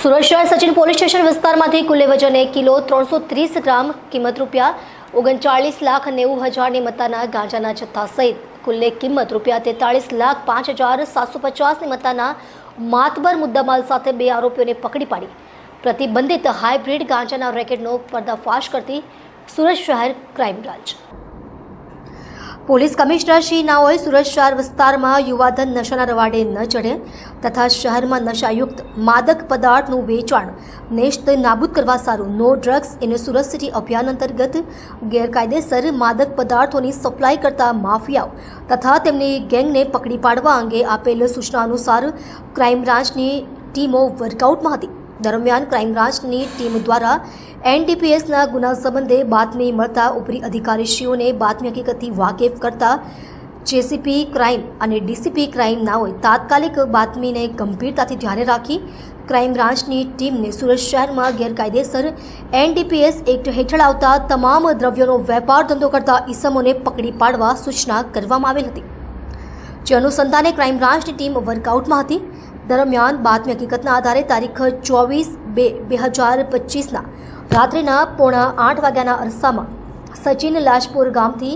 સુરત શહેર Sachin police station વિસ્તારમાંથી કુલ્લે વજન કિલો ત્રણસો ત્રીસ ગ્રામ કિંમત રૂપિયા, ઓગણચાળીસ લાખ નેવું હજારની મત્તાના ગાંજાના જથ્થા સહિત કુલ્લે કિંમત રૂપિયા તેતાળીસ લાખ પાંચ હજાર સાતસો પચાસની મત્તાના માતબર મુદ્દામાલ સાથે બે આરોપીઓને પકડી પાડી. પ્રતિબંધિત હાઇબ્રિડ ગાંજાના રેકેટનો પર્દાફાશ કરતી સુરત શહેર crime branch. Police commissioner Shri નાઓએ Surat શહેર વિસ્તારમાં યુવાધન નશાના રવાડે ન ચઢે તથા શહેરમાં નશાયુક્ત માદક પદાર્થનું વેચાણ નેસ્ત નાબૂદ કરવા સારું. No drugs in Surat city અભિયાન અંતર્ગત ગેરકાયદેસર માદક પદાર્થોની સપ્લાય કરતા માફિયાઓ તથા તેમની ગેંગને પકડી પાડવા અંગે આપેલ સૂચના અનુસાર ક્રાઇમ બ્રાન્ચની ટીમો વર્કઆઉટમાં હતી. દરમિયાન ક્રાઇમબ્રાન્ચની ટીમ દ્વારા એનડીપીએસના ગુના સંબંધે બાતમી મળતા ઉપરી અધિકારીશ્રીઓને બાતમી હકીકતથી વાકેફ કરતા જેસીપી ક્રાઇમ અને ડીસીપી ક્રાઇમ હોય તાત્કાલિક બાતમીને ગંભીરતાથી ધ્યાને રાખી ક્રાઇમ બ્રાન્ચની ટીમને સુરત શહેરમાં ગેરકાયદેસર એનડીપીએસ એક્ટ હેઠળ આવતા તમામ દ્રવ્યોનો વેપાર ધંધો કરતા ઈસમોને પકડી પાડવા સૂચના કરવામાં આવેલ હતી. જે અનુસંધાને ક્રાઇમ બ્રાન્ચની ટીમ વર્કઆઉટમાં હતી. દરમિયાન બાતમી હકીકતના આધારે તારીખ ચોવીસ બે બે હજાર પચીસના રાત્રિના પોણા આઠ વાગ્યાના અરસામાં સચિન લાજપુર ગામથી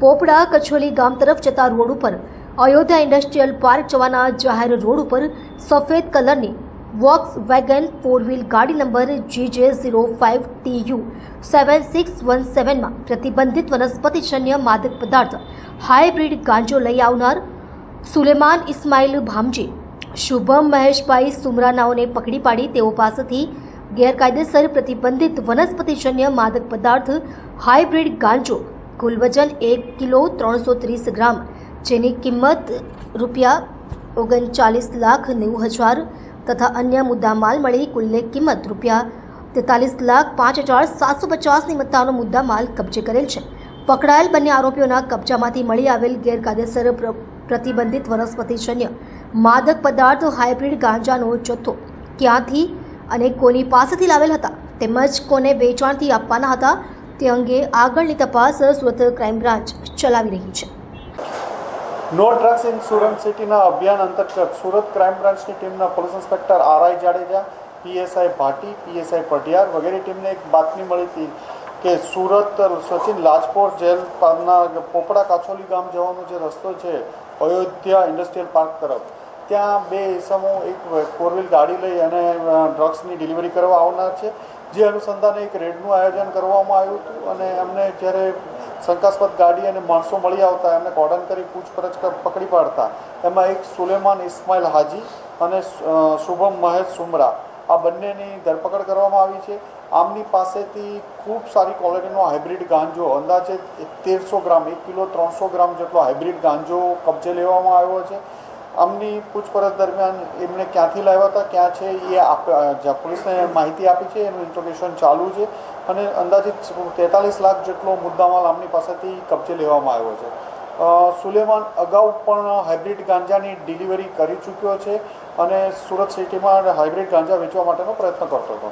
પોપડા કછોલી ગામ તરફ જતા રોડ ઉપર અયોધ્યા ઇન્ડસ્ટ્રીયલ પાર્ક જવાના જાહેર રોડ ઉપર સફેદ કલરની વોક્સ વેગન ફોર વ્હીલ ગાડી number GJ zero five TU seven six one સેવનમાં પ્રતિબંધિત વનસ્પતિજન્ય માદક પદાર્થ હાઇબ્રિડ ગાંજો લઈ આવનાર સુલેમાન ઇસ્માઇલ ભામજી શુભમ મહેશભાઈ સુમરાનાઓને પકડી પાડી તેઓ પાસેથી ગેરકાયદેસર પ્રતિબંધિત વનસ્પતિજન્ય માદક પદાર્થ હાઇબ્રિડ ગાંજો, કુલ વજન એક કિલો ત્રણસો ત્રીસ ગ્રામ, જેની કિંમત રૂપિયા ઓગણચાલીસ લાખ નેવું હજાર તથા અન્ય મુદ્દામાલ મળી કુલ્લે કિંમત રૂપિયા તેતાલીસ લાખ પાંચ હજાર સાતસો પચાસની મત્તાનો મુદ્દામાલ કબજે કરેલ છે. પકડાયેલ બંને આરોપીઓના કબજામાંથી મળી આવેલ ગેરકાયદેસર પ્રતિબંધિત વનસ્પતિજન્ય માદક પદાર્થ હાઇબ્રિડ ગાંજાનો જથ્થો. ક્યાંથી અને કોની પાસેથી લાવેલ હતા તેમજ કોને વેચાણથી આપવાના હતા તે અંગે આગળની તપાસ સુરત ક્રાઇમ બ્રાન્ચ ચલાવી રહી છે. નો ડ્રગ્સ ઇન સુરત સિટીના અભિયાન અંતર્ગત સુરત ક્રાઇમ બ્રાન્ચની ટીમના police inspector R I Jadeja, PSI Bhati, PSI Padhiyar વગેરે ટીમને એક બાતમી મળી હતી કે સુરત સચિન લાજપોર જેલ પરના પોપડા કાછોલી ગામ જવાનો જે રસ્તો છે અયોધ્યા ઇન્ડસ્ટ્રીયલ પાર્ક તરફ. ત્યાં બે ઇસમો, એક ફોર વ્હીલ ગાડી લઈ અને ડ્રગ્સની ડિલિવરી કરવા આવનાર છે. જે અનુસંધાને એક રેડનું આયોજન કરવામાં આવ્યું હતું અને એમને જ્યારે શંકાસ્પદ ગાડી અને માણસો મળી આવતા, એમને કોર્ડન કરી પૂછપરછ પકડી પાડતા. એમાં એક સુલેમાન ઇસ્માઇલ હાજી અને શુભમ મહેશ સુમરા. આ બંનેની ધરપકડ કરવામાં આવી છે. આમની પાસેથી ખૂબ સારી ક્વોલિટીનો હાઇબ્રિડ ગાંજો, અંદાજે તેરસો ગ્રામ, એક કિલો ત્રણસો ગ્રામ જેટલો હાઇબ્રિડ ગાંજો કબજે લેવામાં આવ્યો છે. આમની પૂછપરછ દરમિયાન એમને ક્યાંથી લાવ્યા હતા, ક્યાં છે, એ આપ પોલીસને માહિતી આપી છે. એનું ઇન્ટ્રોગેશન ચાલુ છે અને અંદાજિત તેતાલીસ લાખ જેટલો મુદ્દામાલ આમની પાસેથી કબજે લેવામાં આવ્યો છે. સુલેમાન અગાઉ પણ હાઇબ્રિડ ગાંજાની ડિલિવરી કરી ચૂક્યો છે અને સુરત સિટીમાં હાઇબ્રિડ ગાંજા વેચવા માટેનો પ્રયત્ન કરતો હતો.